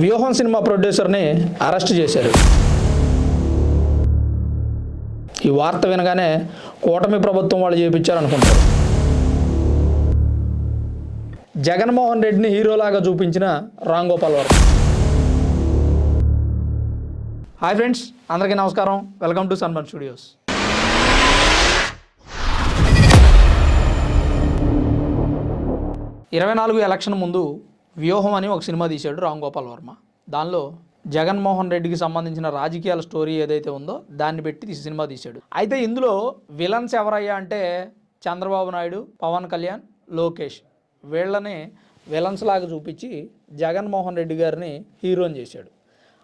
వ్యూహం cinema ప్రొడ్యూసర్ని arrest చేశారు. ఈ వార్త వినగానే కూటమి ప్రభుత్వం వాళ్ళు చేపించారనుకుంటారు. జగన్మోహన్ రెడ్డిని హీరోలాగా చూపించిన రామ్ గోపాల్ వర్మ. హాయ్ ఫ్రెండ్స్ అందరికీ నమస్కారం. Welcome to Sanman studios. ఇరవై నాలుగు ఎలక్షన్ ముందు వ్యూహం అని ఒక సినిమా తీశాడు రామ్ గోపాల్ వర్మ. దానిలో జగన్మోహన్ రెడ్డికి సంబంధించిన రాజకీయాల స్టోరీ ఏదైతే ఉందో దాన్ని పెట్టి సినిమా తీశాడు. అయితే ఇందులో విలన్స్ ఎవరయ్యా అంటే చంద్రబాబు నాయుడు పవన్ కళ్యాణ్ లోకేష్. వీళ్ళని విలన్స్ లాగా చూపించి జగన్మోహన్ రెడ్డి గారిని హీరోని చేశాడు.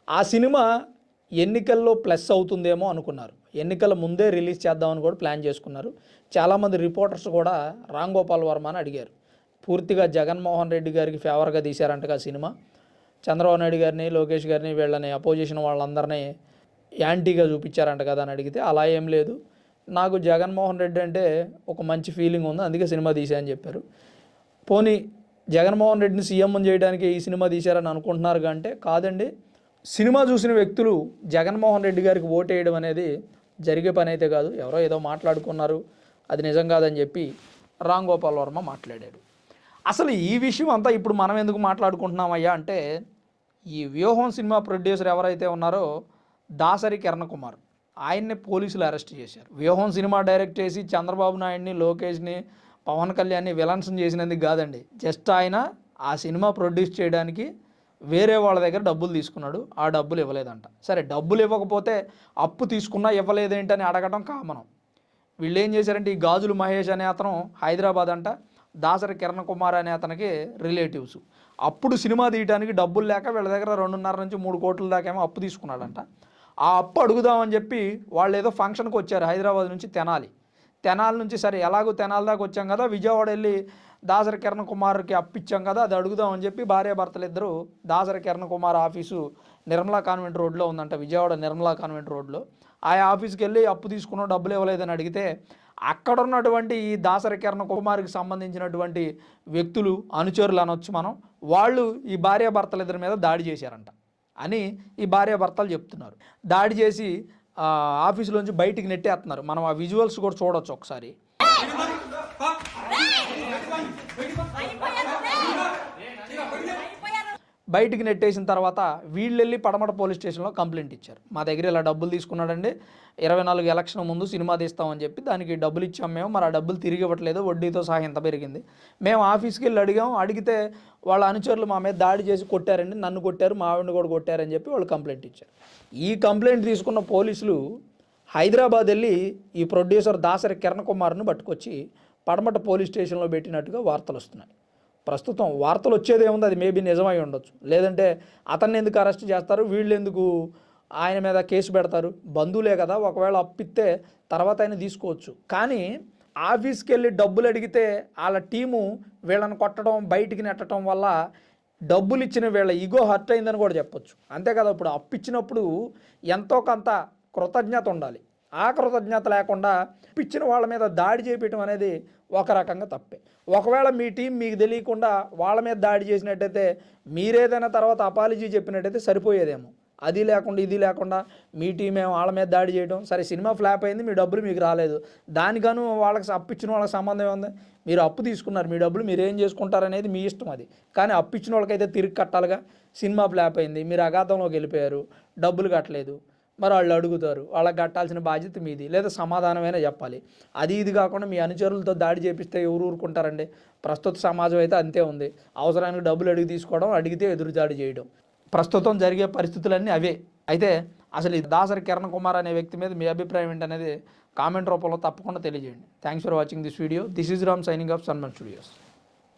ఆ సినిమా ఎన్నికల్లో ప్లస్ అవుతుందేమో అనుకున్నారు. ఎన్నికల ముందే రిలీజ్ చేద్దామని కూడా ప్లాన్ చేసుకున్నారు. చాలామంది రిపోర్టర్స్ కూడా రామ్ గోపాల్ వర్మని అడిగారు. పూర్తిగా జగన్మోహన్ రెడ్డి గారికి ఫేవర్గా తీశారంట ఆ సినిమా. చంద్రబాబు నాయుడు గారిని లోకేష్ గారిని వీళ్ళని అపోజిషన్ వాళ్ళందరినీ యాంటీగా చూపించారంట కదా అని అడిగితే అలా ఏం లేదు. నాకు జగన్మోహన్ రెడ్డి అంటే ఒక మంచి ఫీలింగ్ ఉంది అందుకే సినిమా తీసా అని చెప్పారు. పోనీ జగన్మోహన్ రెడ్డిని సీఎం చేయడానికి ఈ సినిమా తీశారని అనుకుంటున్నారు అంటే కాదండి సినిమా చూసిన వ్యక్తులు జగన్మోహన్ రెడ్డి గారికి ఓటేయడం అనేది జరిగే పని అయితే కాదు. ఎవరో ఏదో మాట్లాడుకున్నారు అది నిజం కాదని చెప్పి రామ్ గోపాల్ వర్మ మాట్లాడాడు అసలు ఈ విషయం అంతా ఇప్పుడు మనం ఎందుకు మాట్లాడుకుంటున్నామయ్యా అంటే ఈ వ్యూహం సినిమా ప్రొడ్యూసర్ ఎవరైతే ఉన్నారో దాసరి కిరణ్ కుమార్. ఆయన్ని పోలీసులు అరెస్ట్ చేశారు. వ్యూహం సినిమా డైరెక్ట్ చేసి చంద్రబాబు నాయుడిని లోకేష్ని పవన్ కళ్యాణ్ని విలన్స్ చేసినందుకు కాదండి. జస్ట్ ఆయన ఆ సినిమా ప్రొడ్యూస్ చేయడానికి వేరే వాళ్ళ దగ్గర డబ్బులు తీసుకున్నాడు. ఆ డబ్బులు ఇవ్వలేదంట. సరే డబ్బులు ఇవ్వకపోతే అప్పు తీసుకున్నా ఇవ్వలేదేంటని అడగటం కామనం. వీళ్ళు ఏం చేశారంటే ఈ గాజులు మహేష్ అనే అతను హైదరాబాద్ అంట దాసరి కిరణ్ కుమార్ అనే అతనికి రిలేటివ్స్ అప్పుడు సినిమా తీయడానికి డబ్బులు లేక వీళ్ళ దగ్గర రెండున్నర నుంచి మూడు కోట్ల దాకా ఏమో అప్పు తీసుకున్నాడంట. ఆ అప్పు అడుగుదామని చెప్పి వాళ్ళు ఏదో ఫంక్షన్కి వచ్చారు హైదరాబాద్ నుంచి తెనాలి. తెనాలి నుంచి సరే ఎలాగో తెనాలి దాకా వచ్చాం కదా విజయవాడ వెళ్ళి దాసరి కిరణ్ కుమార్కి అప్పిచ్చాం కదా అది అడుగుదామని చెప్పి భార్యాభర్తలు ఇద్దరు దాసరి కిరణ్ కుమార్ ఆఫీసు నిర్మలా కాన్వెంట్ రోడ్లో ఉందంట విజయవాడ నిర్మలా కాన్వెంట్ రోడ్లో. ఆ ఆఫీస్కి వెళ్ళి అప్పు తీసుకున్న డబ్బులు ఇవ్వలేదని అడిగితే అక్కడ ఉన్నటువంటి ఈ దాసరి కిరణ్ కుమార్కి సంబంధించినటువంటి వ్యక్తులు అనుచరులు అనొచ్చు మనం వాళ్ళు ఈ భార్యాభర్తల ఇద్దరి మీద దాడి చేశారంట అని ఈ భార్యాభర్తలు చెప్తున్నారు. దాడి చేసి ఆఫీసులోంచి బయటికి నెట్టేస్తున్నారు. మనం ఆ విజువల్స్ కూడా చూడొచ్చు ఒకసారి. బయటికి నెట్టేసిన తర్వాత వీళ్ళు వెళ్ళి పడమట పోలీస్ స్టేషన్లో కంప్లైంట్ ఇచ్చారు. మా దగ్గర ఇలా డబ్బులు తీసుకున్నాడండి. ఇరవై నాలుగు ఎలక్షన్ ముందు సినిమా తీస్తామని చెప్పి దానికి డబ్బులు ఇచ్చాం మేము. మరి ఆ డబ్బులు తిరిగి ఇవ్వట్లేదు. వడ్డీతో సహా ఎంత పెరిగింది. మేము ఆఫీస్కి వెళ్ళి అడిగాం. అడిగితే వాళ్ళ అనుచరులు మా మీద దాడి చేసి కొట్టారండి. నన్ను కొట్టారు మా ఆవిడని కూడా కొట్టారని చెప్పి వాళ్ళు కంప్లైంట్ ఇచ్చారు. ఈ కంప్లైంట్ తీసుకున్న పోలీసులు హైదరాబాద్ వెళ్ళి ఈ ప్రొడ్యూసర్ దాసరి కిరణ్ కుమార్ను పట్టుకొచ్చి పడమట పోలీస్ స్టేషన్లో పెట్టినట్టుగా వార్తలు వస్తున్నాయి. ప్రస్తుతం వార్తలు వచ్చేది ఏముంది అది మేబీ నిజమై ఉండొచ్చు. లేదంటే అతన్ని ఎందుకు అరెస్ట్ చేస్తారు వీళ్ళు ఎందుకు ఆయన మీద కేసు పెడతారు బంధువులే కదా ఒకవేళ అప్పిస్తే తర్వాత ఆయన తీసుకోవచ్చు. కానీ ఆఫీస్కి వెళ్ళి డబ్బులు అడిగితే వాళ్ళ టీము వీళ్ళని కొట్టడం బయటికి నెట్టడం వల్ల డబ్బులు ఇచ్చిన వీళ్ళ ఈగో హర్ట్ అయిందని కూడా చెప్పొచ్చు. అంతే కదా ఇప్పుడు అప్పిచ్చినప్పుడు ఎంతో కొంత కృతజ్ఞత ఉండాలి. ఆ కృతజ్ఞత లేకుండా పిచ్చిన వాళ్ళ మీద దాడి చేయటం అనేది ఒక రకంగా తప్పే. ఒకవేళ మీ టీం మీకు తెలియకుండా వాళ్ళ మీద దాడి చేసినట్టయితే మీరేదైనా తర్వాత అపాలజీ చెప్పినట్టయితే సరిపోయేదేమో. అది లేకుండా ఇది లేకుండా మీ టీం ఏమో వాళ్ళ మీద దాడి చేయడం సరే సినిమా ఫ్లాప్ అయింది మీ డబ్బులు మీకు రాలేదు. దానికను వాళ్ళకి అప్పిచ్చిన వాళ్ళకి సంబంధం ఏముంది? మీరు అప్పు తీసుకున్నారు మీ డబ్బులు మీరు ఏం చేసుకుంటారనేది మీ ఇష్టం అది. కానీ అప్పిచ్చిన వాళ్ళకైతే తిరిగి కట్టాలిగా. సినిమా ఫ్లాప్ అయింది మీరు అఘాతంలోకి వెళ్ళిపోయారు డబ్బులు కట్టలేదు. మరి వాళ్ళు అడుగుతారు. వాళ్ళకి కట్టాల్సిన బాధ్యత మీది. లేదా సమాధానమైనా చెప్పాలి. అది ఇది కాకుండా మీ అనుచరులతో దాడి చేపిస్తే ఎవరు ఊరుకుంటారండి? ప్రస్తుత సమాజం అయితే అంతే ఉంది. అవసరానికి డబ్బులు అడిగి తీసుకోవడం అడిగితే ఎదురు దాడి చేయడం. ప్రస్తుతం జరిగే పరిస్థితులన్నీ అవే. అయితే అసలు ఈ దాసరి కిరణ్ కుమార్ అనే వ్యక్తి మీద మీ అభిప్రాయం ఏంటనేది కామెంట్ రూపంలో తప్పకుండా తెలియజేయండి. Thanks for watching this video this is Ram signing off Sanman studios